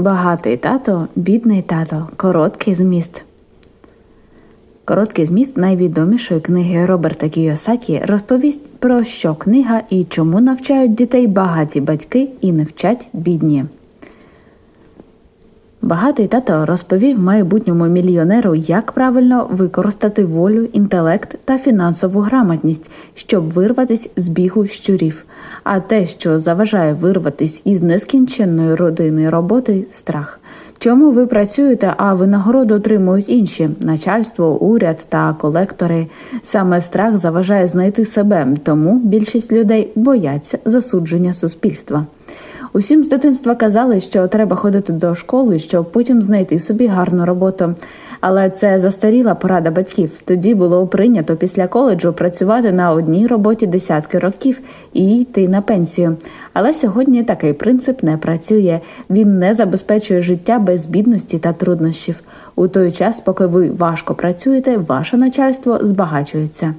Багатий тато, бідний тато, короткий зміст. Короткий зміст найвідомішої книги Роберта Кіосакі розповість про що книга і чому навчають дітей багаті батьки і не вчать бідні. Багатий тато розповів майбутньому мільйонеру, як правильно використати волю, інтелект та фінансову грамотність, щоб вирватись з бігу щурів. А те, що заважає вирватись із нескінченної родини роботи страх. Чому ви працюєте, а винагороду отримують інші начальство, уряд та колектори? Саме страх заважає знайти себе, тому більшість людей бояться засудження суспільства. Усім з дитинства казали, що треба ходити до школи, щоб потім знайти собі гарну роботу. Але це застаріла порада батьків. Тоді було прийнято після коледжу працювати на одній роботі десятки років і йти на пенсію. Але сьогодні такий принцип не працює. Він не забезпечує життя без бідності та труднощів. У той час, поки ви важко працюєте, ваше начальство збагачується.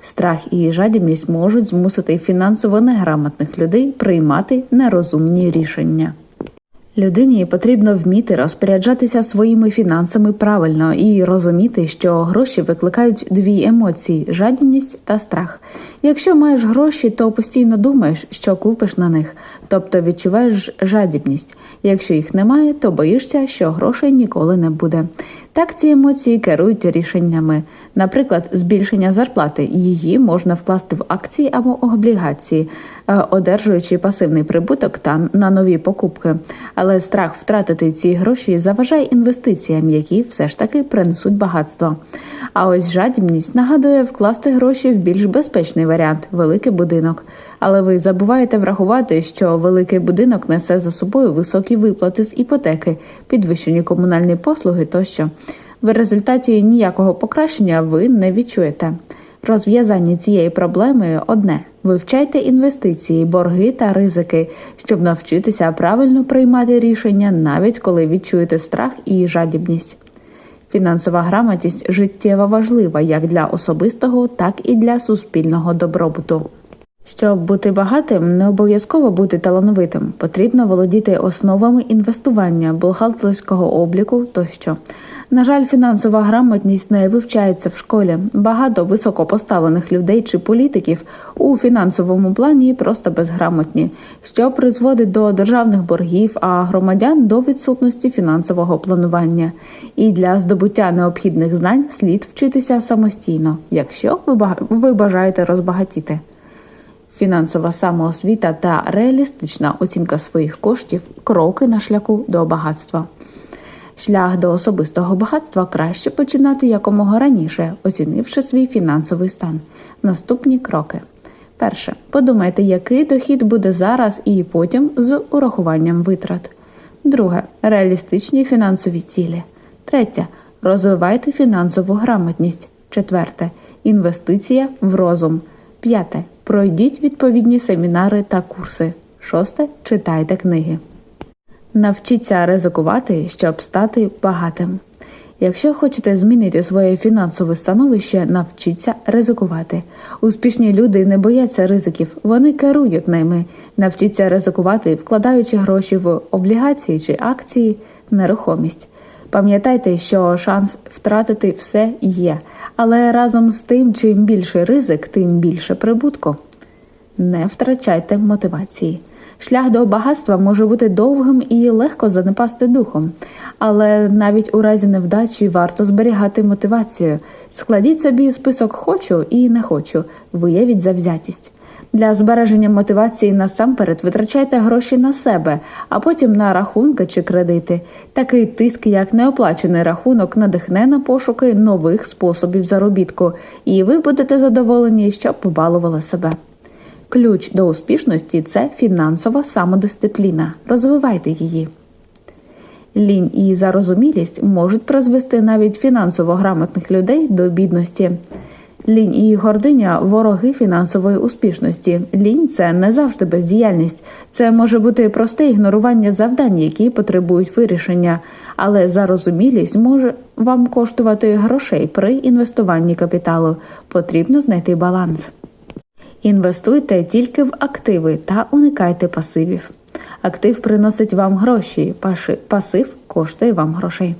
Страх і жадібність можуть змусити фінансово неграмотних людей приймати нерозумні рішення. Людині потрібно вміти розпоряджатися своїми фінансами правильно і розуміти, що гроші викликають дві емоції жадібність та страх. Якщо маєш гроші, то постійно думаєш, що купиш на них, тобто відчуваєш жадібність. Якщо їх немає, то боїшся, що грошей ніколи не буде. Так ці емоції керують рішеннями. Наприклад, збільшення зарплати її можна вкласти в акції або облігації, е, одержуючи пасивний прибуток та на нові покупки. Але страх втратити ці гроші заважає інвестиціям, які все ж таки принесуть багатство. А ось жадібність нагадує вкласти гроші в більш безпечний варіант великий будинок. Але ви забуваєте врахувати, що великий будинок несе за собою високі виплати з іпотеки, підвищені комунальні послуги тощо. В результаті ніякого покращення ви не відчуєте. Розв'язання цієї проблеми одне: вивчайте інвестиції, борги та ризики, щоб навчитися правильно приймати рішення, навіть коли відчуєте страх і жадібність. Фінансова грамотність життєво важлива як для особистого, так і для суспільного добробуту. Щоб бути багатим, не обов'язково бути талановитим. Потрібно володіти основами інвестування, бухгалтерського обліку тощо. На жаль, фінансова грамотність не вивчається в школі. Багато високопоставлених людей чи політиків у фінансовому плані просто безграмотні, що призводить до державних боргів, а громадян до відсутності фінансового планування. І для здобуття необхідних знань слід вчитися самостійно, якщо ви бажаєте розбагатіти. Фінансова самоосвіта та реалістична оцінка своїх коштів кроки на шляху до багатства. Шлях до особистого багатства краще починати якомога раніше, оцінивши свій фінансовий стан. Наступні кроки. Перше. Подумайте, який дохід буде зараз і потім з урахуванням витрат. Друге. Реалістичні фінансові цілі. Третє. Розвивайте фінансову грамотність. Четверте. Інвестиція в розум. П'яте. Пройдіть відповідні семінари та курси. Шосте. Читайте книги. Навчіться ризикувати, щоб стати багатим. Якщо хочете змінити своє фінансове становище, навчіться ризикувати. Успішні люди не бояться ризиків, вони керують ними. Навчіться ризикувати, вкладаючи гроші в облігації чи акції, нерухомість. Пам'ятайте, що шанс втратити все є, але разом з тим, чим більше ризик, тим більше прибутку. Не втрачайте мотивації. Шлях до багатства може бути довгим і легко занепасти духом, але навіть у разі невдачі варто зберігати мотивацію. Складіть собі список хочу і не хочу, виявіть завзятість. Для збереження мотивації насамперед витрачайте гроші на себе, а потім на рахунки чи кредити. Такий тиск, як неоплачений рахунок, надихне на пошуки нових способів заробітку, і ви будете задоволені, що побалували себе. Ключ до успішності це фінансова самодисципліна. Розвивайте її. Лінь і зарозумілість можуть призвести навіть фінансово грамотних людей до бідності. Лінь і гординя вороги фінансової успішності. Лінь це не завжди бездіяльність, це може бути просте ігнорування завдань, які потребують вирішення, але зарозумілість може вам коштувати грошей при інвестуванні капіталу. Потрібно знайти баланс. Інвестуйте тільки в активи та уникайте пасивів. Актив приносить вам гроші, пасив коштує вам грошей.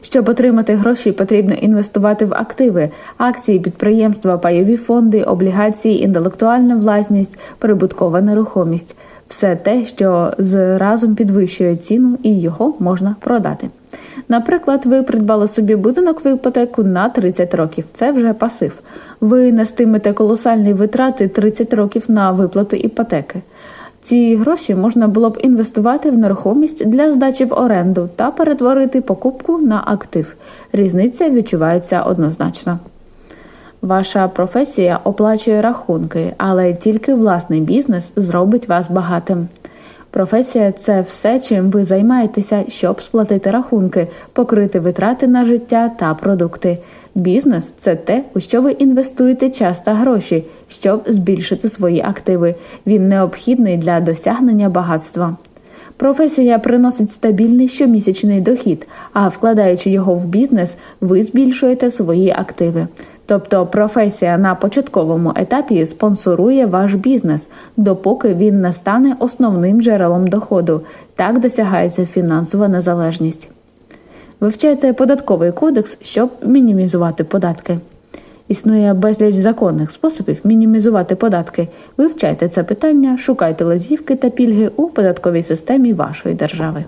Щоб отримати гроші, потрібно інвестувати в активи, акції, підприємства, пайові фонди, облігації, інтелектуальна власність, прибуткова нерухомість все те, що з разом підвищує ціну і його можна продати. Наприклад, ви придбали собі будинок в іпотеку на 30 років. Це вже пасив. Ви нестимете колосальні витрати 30 років на виплату іпотеки. Ці гроші можна було б інвестувати в нерухомість для здачі в оренду та перетворити покупку на актив. Різниця відчувається однозначно. Ваша професія оплачує рахунки, але тільки власний бізнес зробить вас багатим. Професія це все, чим ви займаєтеся, щоб сплатити рахунки, покрити витрати на життя та продукти. Бізнес це те, у що ви інвестуєте час та гроші, щоб збільшити свої активи. Він необхідний для досягнення багатства. Професія приносить стабільний щомісячний дохід, а вкладаючи його в бізнес, ви збільшуєте свої активи. Тобто професія на початковому етапі спонсорує ваш бізнес, допоки він не стане основним джерелом доходу. Так досягається фінансова незалежність. Вивчайте податковий кодекс, щоб мінімізувати податки. Існує безліч законних способів мінімізувати податки. Вивчайте це питання, шукайте лазівки та пільги у податковій системі вашої держави.